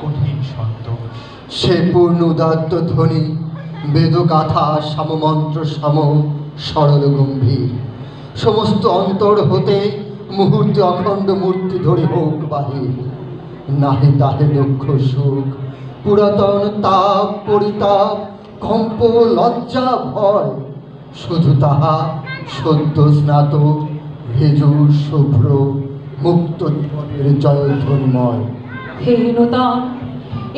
কঠিন সত্য। সে পূর্ণ উদাত্ত ধ্বনি বেদগাথা সমমন্ত্র সম সরল গম্ভীর। সমস্ত অন্তর হতে মুহূর্তে অখণ্ড মূর্তি ধরে হোক বাহির। নাহে তাহে দুঃখ সুখ পুরাতন তাপ পরিতাপ কম্প লজ্জা ভয়। শুধু তাহা সদ্য স্নাত ভেজু শুভ্র মুক্ত জয়ধ্বনিময়। হে নূতন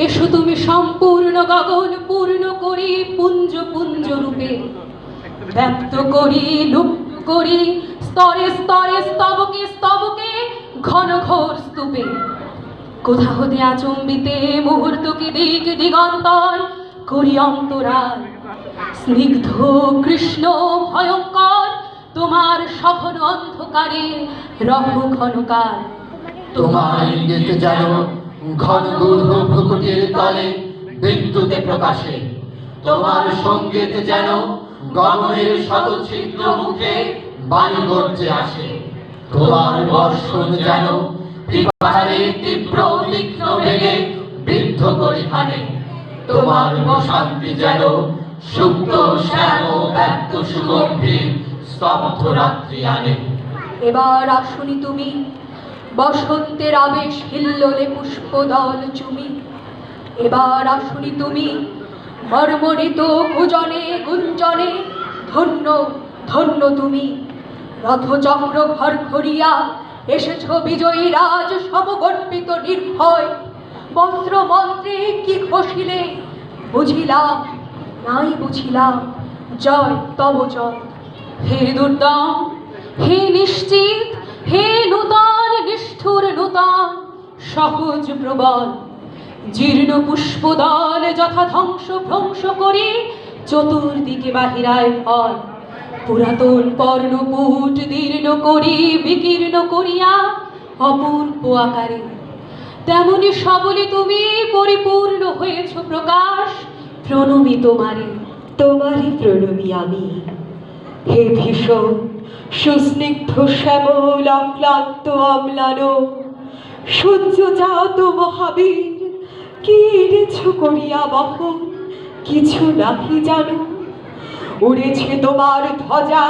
এসো তুমি সম্পূর্ণ গগন পূর্ণ করি, পুঞ্জ পুঞ্জ রূপে। ব্যক্ত করি, লুপ্ত করি, স্তরে স্তরে, স্তবকে স্তবকে, ঘন ঘোর স্তূপে। কোথা হতে আচম্বিতে মুহূর্ত কি দিক দিগন্তর করি অন্তরাল। স্নিগ্ধ কৃষ্ণ ভয়ঙ্কর, তোমার সঘন অন্ধকারে রহ ঘনকার তোমার ইঙ্গিত যেন ঘন গূঢ় ভ্রুকুটির তলে বিদ্যুতে প্রকাশে। তোমার সংগীত যেন গগনের শত ছিদ্র মুখে বায়ু গর্জে আসে। তোমার বর্ষণ যেন পিপাসারে তীব্র তীক্ষ্ণ বেগে বিদ্ধ করি হানে তোমার শান্তি যেন সুপ্ত, শ্যাম ব্যক্ত সুগম্ভীর স্তব্ধ রাত্রি আনে। এবার আসুনি তুমি বসন্তের আবেশ হিল্লোলে পুষ্পদল চুমি। এবার আসুনি তুমি, মর্মরিত গুজনে গুঞ্জনে, ধন্য ধন্য তুমি। রথচক্র ঘর ঘরিয়া এসেছ বিজয়ী রাজ সমগর্বিত নির্ভয়। মন্ত্র মন্ত্রে কি ঘষিলে? বুঝিলাম, নাই বুঝিলাম। জয় তব জয়। হে দুর্দম, হে নিশ্চিত, হে নূতন সহজ প্রবল। জীর্ণ পুষ্পদল যথা ধ্বংস ভ্রংস করি চতুর্দিকে বাহিরায় ফল। পুরাতন পর্ণপুট দীর্ণ করি, বিকীর্ণ করিয়া অপূর্ব আকারে। তেমনি সবলে তুমি পরিপূর্ণ হয়েছ প্রকাশ, প্রণমী তোমারে। তোমারই প্রণমী আমি। হে ভীষণ, সুস্নিগ্ধ শ্যামল, অক্লান্ত, অম্লান সূর্য জাত মহাবীর, কি এনেছ করিয়া বহন? কিছু নাহি জানো। উড়েছে তোমার ধ্বজা,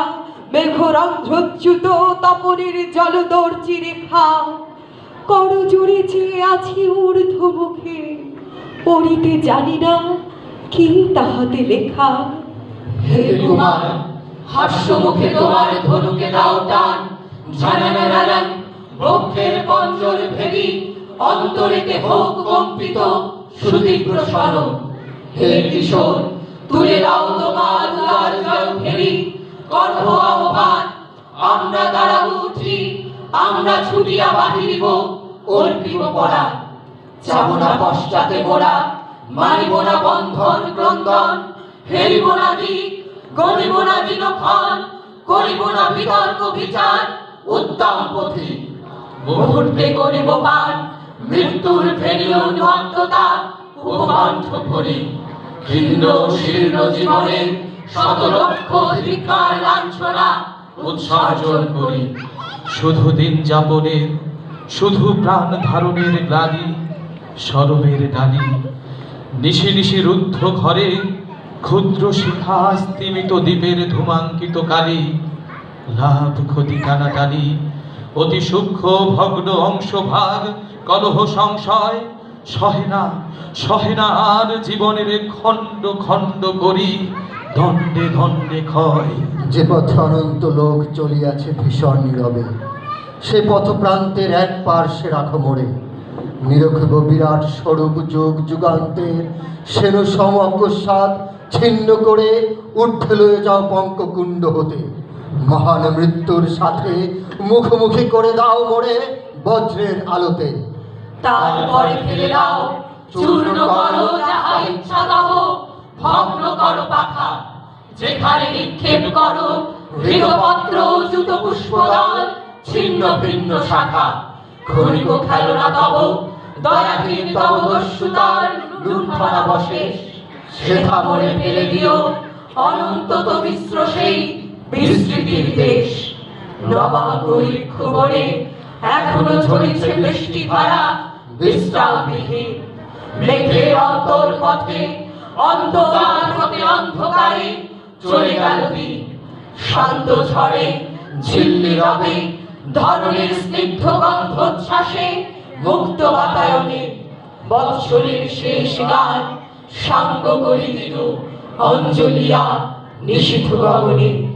মেঘরন্ধ্রচ্যুত তপনের জলদর্চি রেখা কর জুড়ে চেয়ে আছি ঊর্ধ্ব মুখে, পড়িতে জানি না কি তাহাতে লেখা। হে কুমার, হাস্য মুখে তোমার ধনুকে দাও টান। ঝানানা বক্ষের পঞ্জর ভেদি, অন্তরেতে হোক কম্পিত, সুতীব্র স্মরণ হে কিশোর, তুলে দাও তোমার উদার জল ফেরি কর্হ আহ্বান, আমরা দ্বারা উঠি আমরা ছুটিয়া বাহিরিব, অর্পিব পড়া। যাব না পশ্চাতে মোরা মানিব না বন্ধন ক্রন্দন হেরিব না দিক গরিব না দিনক্ষণ, করিব না বিতর্ক বিচার, উত্তম পথি মুহূর্তে করিব পান, মৃত্যুর ফেরিও নিহত্ততা উপকণ্ঠ ভরি। ভিন্ন শীর্ণ জীবনে শত লক্ষ ধিকার লাঞ্ছনা উৎসর্জন করি। শুধু দিন যাপনের, শুধু প্রাণ ধারণের গ্লানি সরমের ডালি। নিশি নিশি রুদ্ধ ঘরে, ক্ষুদ্র শিখা স্তিমিত দ্বীপের ধূমাঙ্কিত কালি, লাভ ক্ষতি টানাটানি অতি সূক্ষ্ম ভগ্ন অংশ ভাগ কলহ সংশয়, সহে না সহে না আর জীবনের খণ্ড খণ্ড করি দণ্ডে দণ্ডে ক্ষয়। যে পথ অনন্ত লোক চলিয়াছে ভীষণ নীরবে, সে পথ প্রান্তের এক পার্শ্বে রাখো মোড়ে। নিরক্ষিব বিরাট স্বরূপ যুগ যুগান্তের সেন সম অকস্মাৎ ছিন্ন করে উঠে লয়ে যাও পঙ্ককুণ্ড হতে। মহান মৃত্যুর সাথে মুখোমুখি করে দাও মোড়ে বজ্রের আলোতে। তারপরে ফেলে দাও। চূর্ণ করো যাহা ইচ্ছা দাও। ভগ্ন করো পাখা। যেখানে নিক্ষেপ করো হৃদপত্র জুত পুষ্পদল ছিন্ন ভিন্ন শাখা। ক্ষণিক খেলো না তব দয়াহীন তব দস্যুতার লুণ্ঠনা বশেষ সেথা মরে ফেলে দিও। অনন্ত তো মিশ্র সেই বিস্তৃতির দেশ নবাব বনে এখনও ঝরিছে বৃষ্টি ধারা বিশ্রামবিহীন মেঘের অন্তর পথে অন্তরাল হতে অন্ধকারে চলে গেল দিন। শান্ত ঝড়ে, ঝিল্লি রবে, ধরনের স্নিগ্ধ গন্ধোচ্ছ্বাসে মুক্ত বাতায়নে বৎসরের শেষ গান সাঙ্গ করি দিল অঞ্জলিয়া নিষিদ্ধ গগনে।